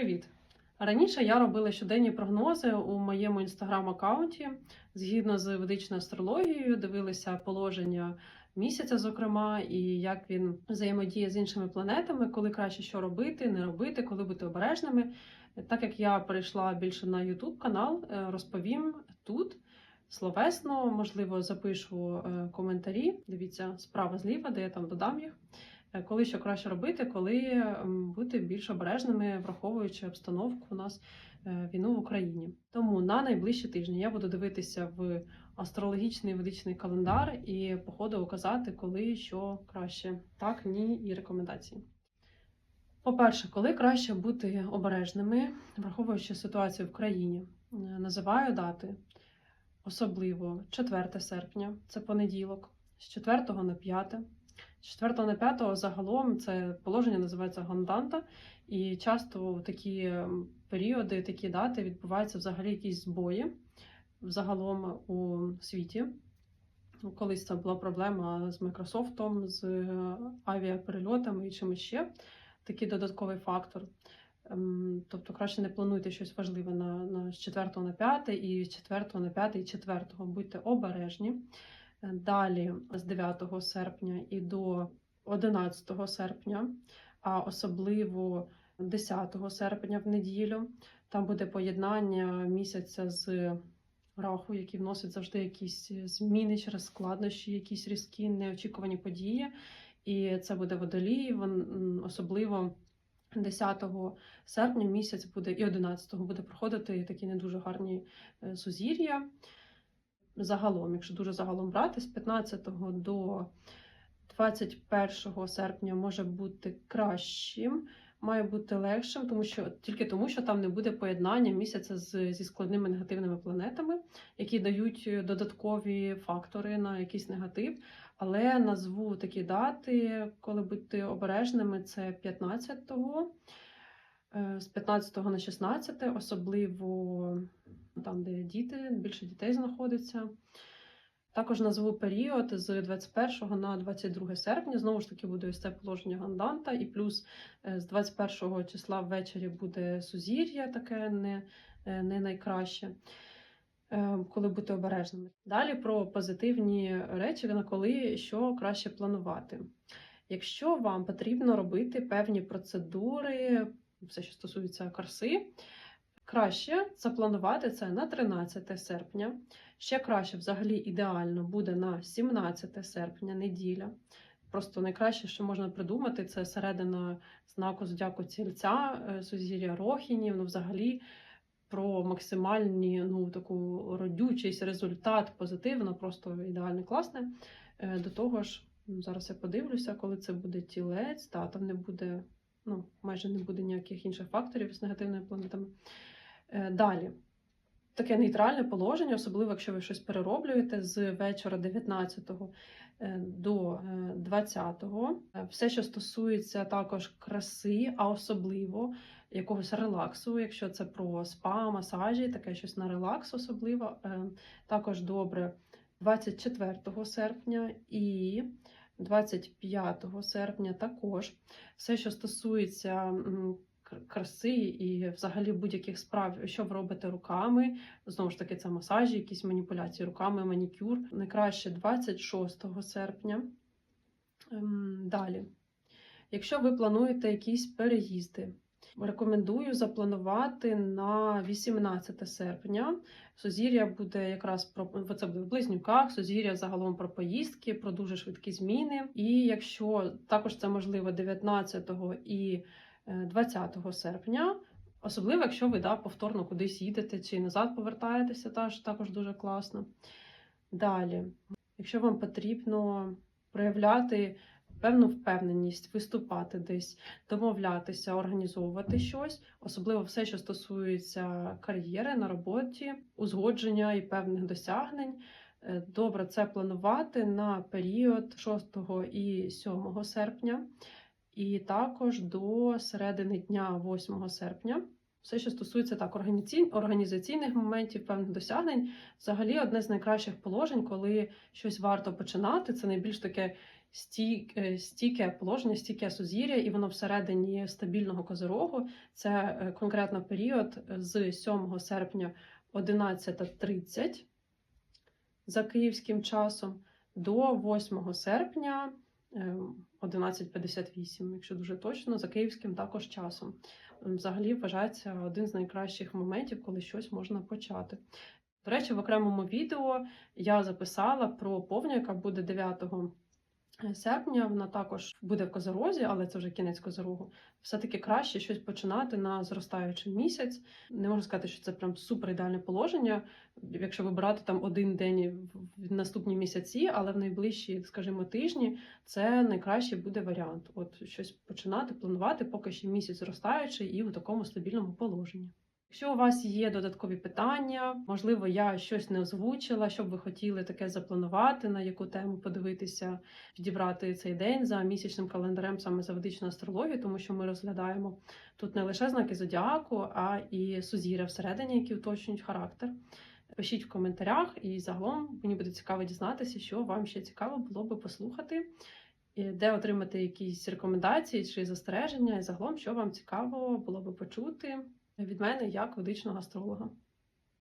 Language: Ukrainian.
Привіт! Раніше я робила щоденні прогнози у моєму інстаграм-аккаунті згідно з ведичною астрологією, дивилися положення місяця, зокрема, і як він взаємодіє з іншими планетами, коли краще що робити, не робити, коли бути обережними. Так як я перейшла більше на YouTube канал, е, розповім тут словесно, можливо, запишу е, коментарі. Дивіться справа зліва, де я там додам їх. Е, Коли що краще робити, коли бути більш обережними, враховуючи обстановку у нас е, війну в Україні. Тому на найближчі тижні я буду дивитися в астрологічний ведичний календар і по ходу указати, коли що краще, так, ні і рекомендації. По-перше, коли краще бути обережними, враховуючи ситуацію в країні, Е, називаю дати, особливо 4 серпня, це понеділок, з 4 на 5. З 4 на 5 загалом це положення називається гонданта, і часто в такі ем, періоди, такі дати відбуваються взагалі якісь збої загалом у світі. Колись це була проблема з Microsoft, з е, авіаперельотами і чимось ще. Такий додатковий фактор. Ем, Тобто краще не плануйте щось важливе на, на з 4 на 5 і з 4 на 5 і 4. Будьте обережні. Далі з 9 серпня і до 11 серпня, а особливо 10 серпня в неділю. Там буде поєднання місяця з раху, який вносить завжди якісь зміни через складнощі, якісь різкі, неочікувані події. І це буде водолій, особливо 10 серпня місяць буде і 11 буде проходити такі не дуже гарні е, сузір'я. Загалом, якщо дуже загалом брати, з 15 до 21 серпня може бути кращим, має бути легшим, тому що тільки тому, що там не буде поєднання місяця з, зі складними негативними планетами, які дають додаткові фактори на якийсь негатив. Але назву такі дати, коли бути обережними, це 15-го, е, з 15 на 16, особливо там, де діти, більше дітей знаходиться. Також назву період з 21 на 22 серпня. Знову ж таки, буде ось це положення ганданта, і плюс е, з 21 числа ввечері буде сузір'я, таке не, е, не найкраще, е, коли бути обережними. Далі про позитивні речі, на коли що краще планувати. Якщо вам потрібно робити певні процедури, все, що стосується краси, краще запланувати це на 13 серпня. Ще краще, взагалі, ідеально буде на 17 серпня, неділя. Просто найкраще, що можна придумати, це середина знаку зодіаку цільця, е, сузір'я Рохінів, ну взагалі про максимальні ну, таку родючість, результат позитивно, просто ідеально класне. Е, До того ж, ну, зараз я подивлюся, коли це буде тілець, та там не буде, ну, майже не буде ніяких інших факторів з негативними планетами. Е, Далі. Таке нейтральне положення, особливо якщо ви щось перероблюєте з вечора 19 е, до е, 20. Е, Все, що стосується також краси, а особливо якогось релаксу, якщо це про спа, масажі, таке щось на релакс, особливо. Також добре 24 серпня і 25 серпня також. Все, що стосується краси і взагалі будь-яких справ, що ви робите руками. Знову ж таки, це масажі, якісь маніпуляції руками, манікюр. Найкраще 26 серпня. Ем, Далі. Якщо ви плануєте якісь переїзди, рекомендую запланувати на 18 серпня. Сузір'я буде якраз про це буде в близнюках, сузір'я загалом про поїздки, про дуже швидкі зміни. І якщо також це можливо 19 і 20 серпня, особливо якщо ви да, повторно кудись їдете чи назад повертаєтеся, також, також дуже класно. Далі, якщо вам потрібно проявляти певну впевненість, виступати десь, домовлятися, організовувати щось, особливо все, що стосується кар'єри на роботі, узгодження і певних досягнень. Е, Добре це планувати на період 6 і 7 серпня, і також до середини дня 8 серпня. Все, що стосується так організацій- організаційних моментів, певних досягнень, взагалі одне з найкращих положень, коли щось варто починати, це найбільш таке е, стійке положення, стійке сузір'я, і воно всередині стабільного козирогу. Це е, конкретно період з 7 серпня 11.30 за київським часом до 8 серпня е, 11.58, якщо дуже точно, за київським також часом. Взагалі вважається один з найкращих моментів, коли щось можна почати. До речі, в окремому відео я записала про повню, яка буде 9 серпня. Вона також буде в Козорозі, але це вже кінець Козорогу. Все-таки краще щось починати на зростаючий місяць. Не можу сказати, що це прям супер ідеальне положення, якщо вибирати там один день в наступні місяці, але в найближчі, скажімо, тижні це найкращий буде варіант. От щось починати, планувати, поки ще місяць зростаючий і в такому стабільному положенні. Якщо у вас є додаткові питання, можливо, я щось не озвучила, що б ви хотіли таке запланувати, на яку тему подивитися, підібрати цей день за місячним календарем саме за ведичну астрологію, тому що ми розглядаємо тут не лише знаки зодіаку, а і сузір'я всередині, які уточнюють характер. Пишіть в коментарях, і загалом мені буде цікаво дізнатися, що вам ще цікаво було би послухати, де отримати якісь рекомендації чи застереження, і загалом, що вам цікаво було би почути від мене як ведичного астролога.